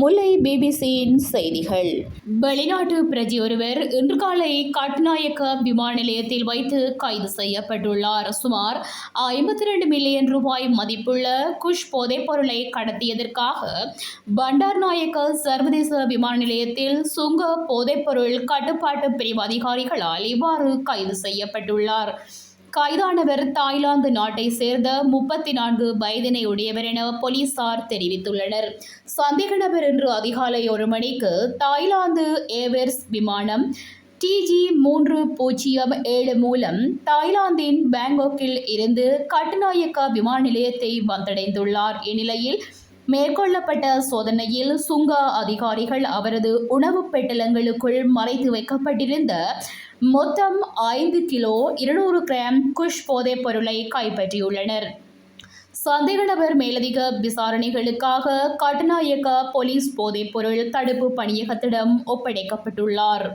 முல்லை பிபிசியின் செய்திகள். வெளிநாட்டு பிரஜி ஒருவர் இன்று காலை கட்நாயக்க விமான நிலையத்தில் வைத்து கைது செய்யப்பட்டுள்ளார். சுமார் ஐம்பத்தி ரெண்டு மில்லியன் ரூபாய் மதிப்புள்ள குஷ் போதைப் பொருளை கடத்தியதற்காக பண்டார் நாயக்க சர்வதேச விமான நிலையத்தில் சுங்க போதைப்பொருள் கட்டுப்பாட்டு பிரிவு அதிகாரிகளால் இவ்வாறு கைது செய்யப்பட்டுள்ளார். கைதானவர் தாய்லாந்து நாட்டை சேர்ந்த முப்பத்தி நான்கு வயதினை உடையவர் என போலீசார் தெரிவித்துள்ளனர். சந்தேக நபர் இன்று அதிகாலை ஒரு மணிக்கு தாய்லாந்து ஏர்வேஸ் விமானம் டிஜி மூன்று பூஜ்ஜியம் ஏழு மூலம் தாய்லாந்தின் பேங்காக்கில் இருந்து கட்டுநாயக்கா விமான நிலையத்தை வந்தடைந்துள்ளார். இந்நிலையில் மேற்கொள்ளப்பட்ட சோதனையில் சுங்க அதிகாரிகள் அவரது உணவுப் பெட்டலங்களுக்குள் மறைத்து வைக்கப்பட்டிருந்த மொத்தம் ஐந்து கிலோ இருநூறு கிராம் குஷ் போதைப் பொருளை கைப்பற்றியுள்ளனர். சந்தேக நபர் மேலதிக விசாரணைகளுக்காக கட்டுநாயக்க போலீஸ் போதைப் பொருள் தடுப்பு பணியகத்திடம் ஒப்படைக்கப்பட்டுள்ளார்.